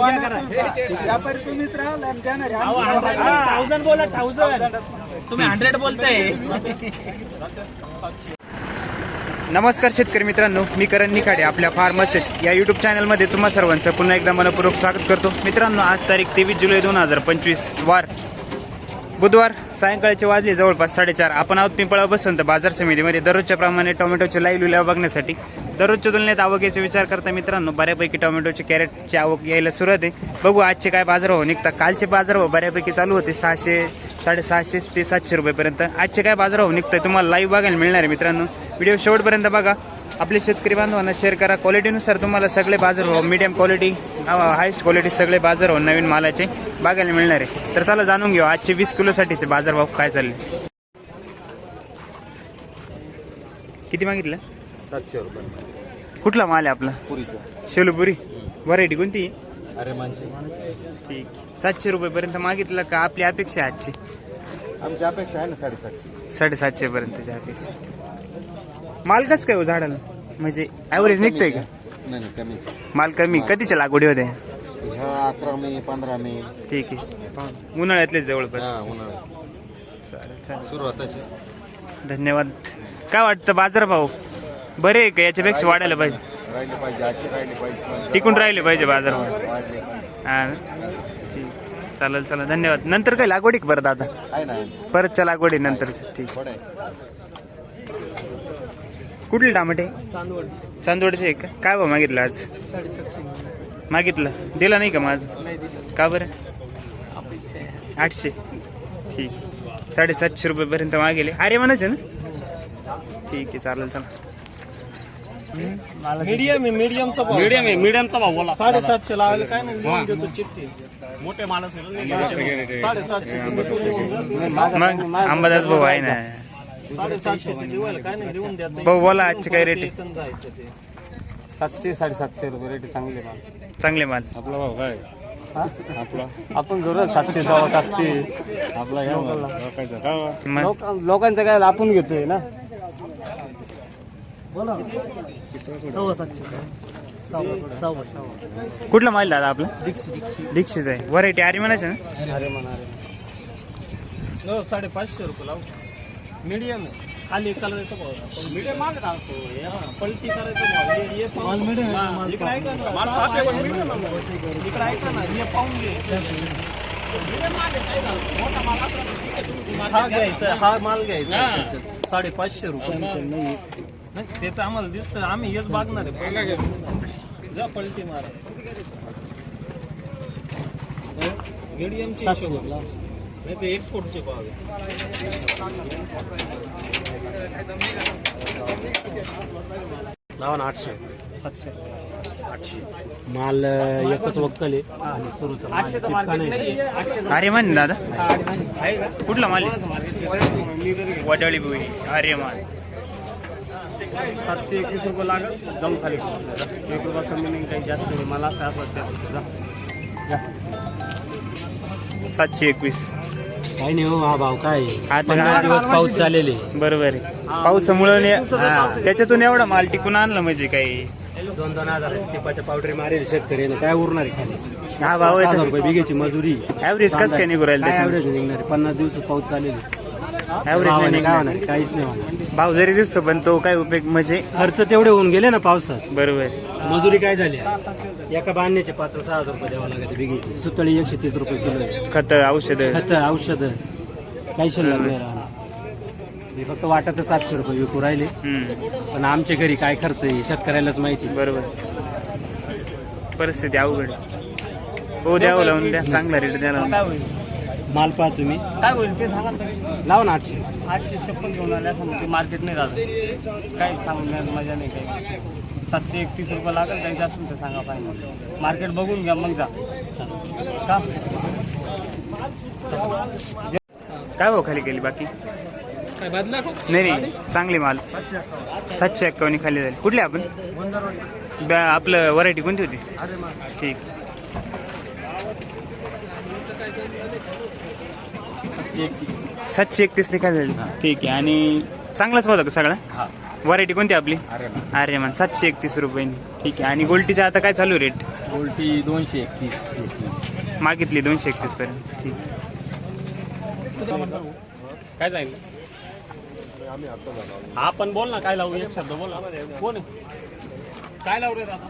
व्यापारी तुम्हीच राहाल आणि देणारे आमचे व्यापारी. थाउजंड बोला थाउजंड. तुम्ही हंड्रेड बोलताय. नमस्कार शेतकरी मित्रांनो मी करण निखाडे आपल्या फार्मसेट या यूट्यूब चॅनलमध्ये तुम्हा सर्वांचं पुन्हा एकदा मनपूर्वक स्वागत करतो. मित्रांनो आज तारीख तेवीस जुलै दोन हजार पंचवीस वार. बुधवार सायंकाळचे वाजले जवळपास साडेचार. आपण आहोत पिंपळा बसंत बाजार समितीमध्ये. दररोजच्या प्रमाणे टोमॅटोचे लाईव्ह लिलाव बघण्यासाठी दररोजच्या तुलनेत आवकेचा विचार करता मित्रांनो बऱ्यापैकी टोमॅटोचे कॅरेटची आवक यायला सुरुवात आहे. बघू आजचे काय बाजारभाव निघतात. कालचे बाजारभाव बऱ्यापैकी चालू होते. सहाशे साडेसहाशे ते सातशे रुपयेपर्यंत. आजचे काय बाजारभाव निघतं तुम्हाला लाईव्ह बघायला मिळणार आहे मित्रांनो. व्हिडिओ शेवटपर्यंत बघा. आपले शेतकरी बांधवांना शेअर करा. क्वालिटीनुसार तुम्हाला सगळे बाजारभाव मीडियम क्वालिटी हायस्ट क्वालिटी सगळे बाजारभाव नवीन मालाचे बघायला मिळणार आहे. तर चला जाणून घेऊ आजचे वीस किलोसाठीचे बाजारभाव काय चालले? किती मागितलं? सातशे रुपये कुठला माल आहे आपला? पुरीचा. शेलुपुरी. व्हरायटी कोणती? अरे ठीक सातशे रुपयेपर्यंत मागितलं का? आपली अपेक्षा आजची. आमची अपेक्षा आहे ना साडेसातशे. साडेसातशे पर्यंतची अपेक्षा. माल कसं काय हो झाडाला? म्हणजे ॲव्हरेज निघतंय का? नाही नाही कमीच माल कमी कधीच्या लागवडी होते? ह्या अकरा मे पंधरा मे. ठीक आहे. उन्हाळ्यातलेच जवळपास. हा उन्हाळा चालेल चालेल. सुरुवाताचे. धन्यवाद. काय वाटतं बाजारभाव? बरे आहे का? याच्यापेक्षा वाढायला पाहिजे. राहिले पाहिजे असे राहिले पाहिजे. टिकून राहिले पाहिजे बाजारभाव वाढले हा. ना? ठीक. चालेल चालेल. धन्यवाद. नंतर काय लागवडी का परत आता आहे ना परतच्या लागवडी नंतरच्या. ठीक. थोडं आहे. कुठले टमाटे? चांदवड. चांदवडचे आहे का काय भाव मागितलं आज? साडेसातशे. मागितलं. दिला नाही का माझं नाही दिलं. का बरं? अपेक्षा आहे. आठशे. ठीक. साडेसातशे रुपयेपर्यंत मागेले. अरे म्हणायचे ना? ठीक आहे चालेल चला. मीडियम आहे मीडियमचा भाव. मीडियम आहे मीडियमचा भाव बोला. साडेसातशे लावायला काय नाही लिहून देतो चिठ्ठी. मोठे माणूस साडेसातशे. मग अंबादास भाऊ आहे ना. भाऊ बोला आजचे काय रेट सातशे साडेसातशे रुपये रेट चांगले माल. चांगले माल. आपला भाव काय? आपला? आपण जरूर सातशे सव्वा सातशे. आपला घ्या मग. लोकांचा का बा? मग? लोक लोकांचं काय आपण घेतोय ना? कुठला माल दादा आपला? दीक्षित आहे. व्हरायटी अरे म्हणायचे ना? अरे म्हणा अरे साडेपाचशे रुपये लावू. मीडियम आहे. खाली कलरचा भाव मीडियम सांगतो हे हा, पलटी करायचं भाव हे- हे पाहून- हा, इकडे ऐका ना, medium आहे. भाऊ. इकडे ऐका ना. हे पाहून घे. Medium माल आहे, काय झालं? मोठा माल असला ठीक आहे, तुम्ही हा घ्यायचा हा माल घ्यायचा त्याच्यात. साडेपाचशे रुपये. नाही, ते तर आम्हाला दिसतं. आम्ही हेच बघणार आहे. जा पलटी मारा. मीडियमची नाही ते एक्सपोर्टचे भाव आहे. लावा ना आठशे. सातशे. माल अं, एकच वक्कल आहे. आणि सुरूचा माल. आठशे तर टिपका मार्केट नाही नाही. आठशे अरे दादा. आहे का कुठला माल आहे? वडाळी बुई अरे माल. सातशे एकवीस रुपये लागत जाऊन खाली एक रुपया कमी नाही काही जास्त नाही. मला असं असं वाटतं. जा. सातशे एकवीस. काही नाही हो हा भाव काय? आता पंधरा दिवस पाऊस चालेले बरोबर आहे. पावसामुळं ने- त्याच्यातून एवढा माल टिकून आणला म्हणजे काही. दोन दोन हजार टिपाच्या पावडरी मारेल शेतकऱ्याने काय उरणार आहे खाली? हा भाव हजार आहे रुपये बिघेची मजुरी. ऍव्हरेज कसं काय निघू राहील काय निघणार आहे? पन्नास दिवस पाऊस चालेल ऍव्हरेज भावाने नाही काय निघणार. होणार आहे? काहीच नाही होणार भाव जरी दिसतो पण तो काय उपयोग म्हणजे खर्च तेवढे होऊन गेले ना पावसात. बरोबर. मजुरी काय झाली? एका बांधण्याचे पाच सहा हजार रुपये द्यावा लागते बिघेची सुतळी एकशे तीस रुपये किलो आहे. खत औषध. खत औषध. काही शिल्लक नाही राहणार. हे फक्त वाटत सातशे रुपये विकू राहिले. पण आमच्या घरी काय खर्च आहे शेतकऱ्यालाच माहिती बरोबर. परिस्थिती अवघड आहे. हो द्यावं लावून द्या. चांगला रेट द्या लावून माल पहा तुम्ही. काय होईल ते सांगा ना तरी लावा ना आठशे. आठशे छप्पन घेऊन आले असं ते मार्केट नाही झालं. काही सांगण्यात मजा नाही काही. सातशे एकतीस रुपये लागेल काही जास्त ते सांगा पाहिजे मार्केट बघून घ्या मग जा. का? काय भाव खाली केली बाकी? काय बदला नाही नाही चांगली माल. सातशे एक्कावन्न खाली झाली. कुठले आपण? ब्या- आपलं व्हरायटी कोणती होती? ठीक. सातशे एकतीस. काय झाली? ठीक आहे आणि चांगलाच होता का सगळा? व्हरायटी कोणती आपली? अरे अरे man सातशे एकतीस रुपये ठीक आहे आणि गोल्टीचा आता काय चालू रेट उलटी दोनशे एकतीस एकतीस. मागितली दोनशे एकतीस पर्यंत. ठीक. काय जाईल हा पण बोल ना काय लावू? एक शब्द बोल ना. कोण आहे? काय लावू रे दादा?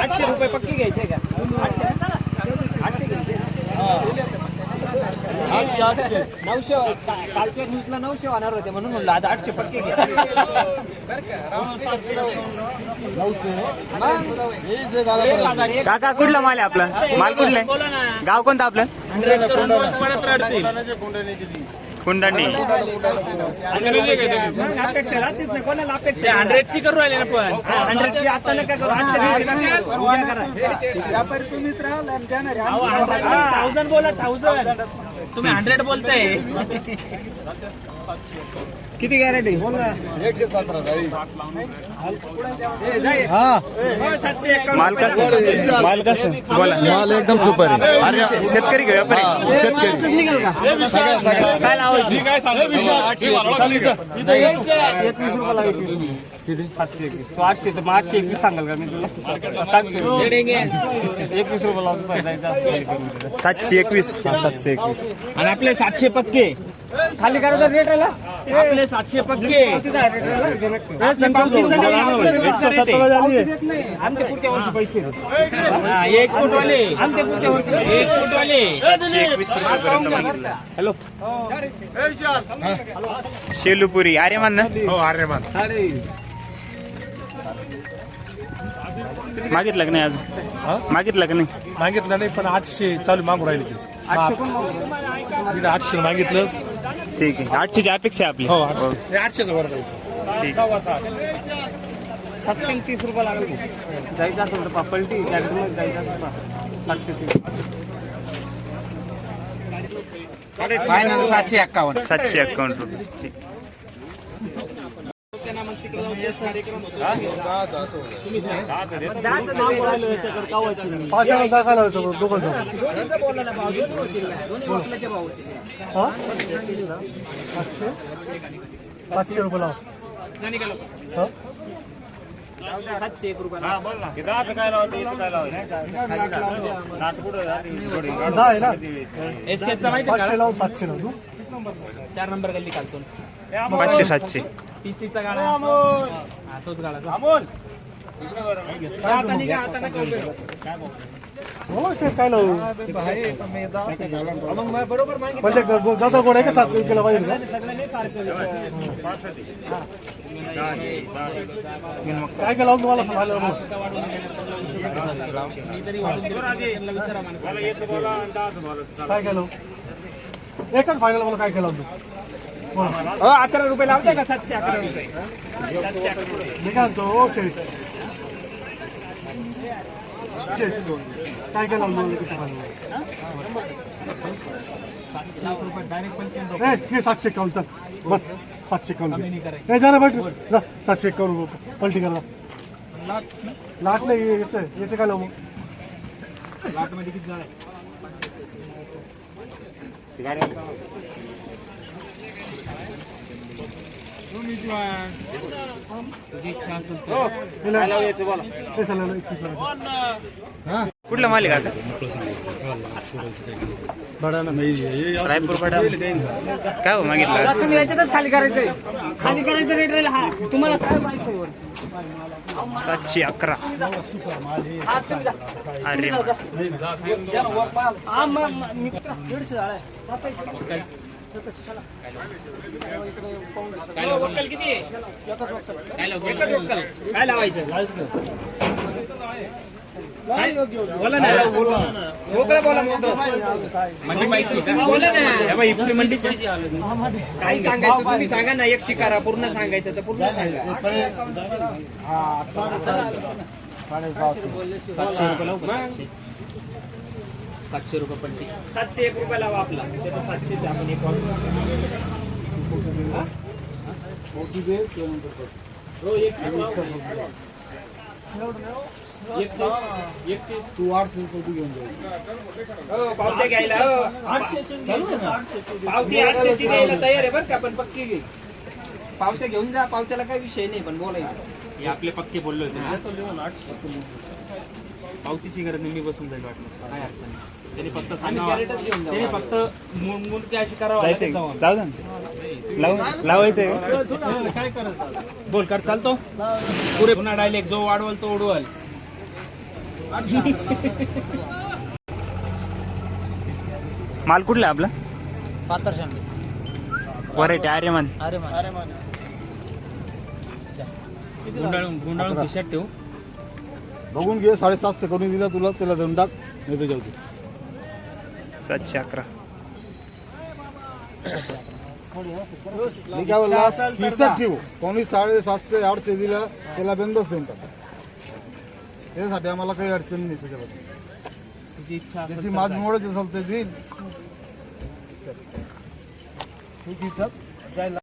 आठशे रुपये पक्की घ्यायचे का? आठशे आठशे घ्यायचे आठशे आठशे. नऊशे कालच्या न्यूजला नऊशे होणार होते म्हणून म्हणलं आता आठशे पक्के घ्या. काका कुठला माल आहे आपला? माल कुठला आहे? गाव कोणतं आपलं? कुंडांडी हंड्रेडची करू राहिले ना पण. हंड्रेडची आता नका करू. उद्या करा. अहो, थाउजंड बोला थाउजंड तुम्ही हंड्रेड बोलताय. किती गॅरंटी बोल ना. सातशे एकावन्न. माल कसं? माल कसं? बोला. माल एकदम सुपर आहे. अरे शेतकरी व्यापारी? शेतकरी. काय लावायची? सातशे एकवीस. तू आठशे तर मग आठशे एकवीस सांगाल का? मी तुला सांगतो. एकवीस रुपये लावून. सातशे एकवीस. सातशे एकवीस. आणि आपले सातशे पक्के. खाली करायचा रेट आला आपले सातशे पक्के. आमचे पुढच्या वर्षी पैसे एक्सपोर्ट वाले. आमचे पुढच्या वर्षी एक्सपोर्ट वाले सातशे एकवीस रुपयापर्यंत मागितलं हॅलो. शेलूपुरी. अरे मान ना? हो अरे मान मागितलं का नाही अजून? मागितलं का नाही? मागितलं नाही पण आठशे चालू मागू राहिले ते. इकडे आठशे मागितलं. ठीक आहे. आठशेची अपेक्षा आहे आपली. हो आठशे. आठशेच वर जाईल ठीक. सातशे तीस रुपये लागेल. जायचं असेल तर पा- पलटी ट्रॅक्टरमध्ये जायचं असेल पा. सातशे तीस. फायनल सातशे एक्कावन्न सातशे एक्कावन्न रुपये. ठीक. पाचशे टाकायला होतं दोघं पाचशे पाचशे रुपये लाव. सातशे एक रुपये ना? माहिती पाचशे लावून सातशे लाव. तू चार नंबर गल्ली काढतो पाचशे सातशे. टीसीचा गाडा. हा तोच गाडा आता निघा आता नका उभे राहू. हो शेत काय लावू? मग मग बरोबर मागे ग- ग- गादा गोड आहे का? सातशे केला पाहिजे का सगळ्यांनी सारखं काय काय लावून. तुम्हाला फायनल मग? मी तरी वाढून दिलं. त्यांना विचारा माणसाला. काय काय लावू? एकच फायनल मला काय काय लावून तू बोला. हो अकरा रुपये लावते का? सातशे अकरा रुपये. मी काय म्हणतो काय घे सातशे एकावन्न चल. बस सातशे एकावन्न जा रे बट जा सातशे एकावन्न रुपये. पलटी करा. लाट नाही. याचं याचं काय लावू? लाटमध्ये किती झालं तुझी इच्छा असेल तर हे लाव. हे चालेल ना, एकवीस लावायचं. कुठला माल आहे काका रायपूर बडा काय हो मागितलं? तुम्ही याच्यातच खाली करायचंय. खाली करायचं रेट राहील हा. तुम्हाला काय पाहिजे वर? सातशे अकरा. अरे. काय लाव- वक्कल किती? आहे? काय लाव- एकच वक्कल. काय लावायचं. काय? बोला ना मोकळं बोला मोकळं मंडी पाहिजे का? बोला ना हे बघ, पुरी मंडीची आहे. काय सांगायचं तुम्ही सांगा ना एक शिकारा पूर्ण सांगायचं तर पूर्ण सांगा सातशे रुपये का? सातशे रुपये पलटी सातशे एक रुपये लावा आपला ते आहे, आपण एक वापरू. हा? हो, एक लावा. एकतीस एकतीस तू आठशे रुपये तू घेऊन जाईल हो, पावत्या घ्यायला हो. पावती आठशेची तयार आहे बरं का पण पक्की घे. पावत्या घेऊन जा पावत्याला काही विषय नाही पण बोलायचं हे आपले पक्के बोलले होते पावतीची गरज नाही मी बसून जाईल वाटलं काय अडचण नाही. त्यांनी फक्त. त्यांनी फक्त मुं- मुंडकी अशी करावं लागेल जाऊ आम्ही. थोडं काय करायचं? आता? बोल कर चालतो. पुरे पुन्हा डायलेक्ट जो वाढवल तो उडवल. माल कुठला आपला? पातर व्हरायटी आर्यमान. गुंडाळून गुंडाळून खिशात ठेवू. बघून घे साडेसातशे करून दिला तुला त्याला देऊन टाक नाही तर जाऊ दे. सातशे अकरा. मी काय बोलला हिसाब ठेवू. कोणी साडेसातशे आठशे दिला त्याला बंदच देऊन टाक. त्याच्यासाठी आम्हाला काही अडचण नाही त्याच्याबद्दल तुझी इच्छा असेल त्याची तर माझ. मोडच असेल ते देईल ठीक हिसाब जायला.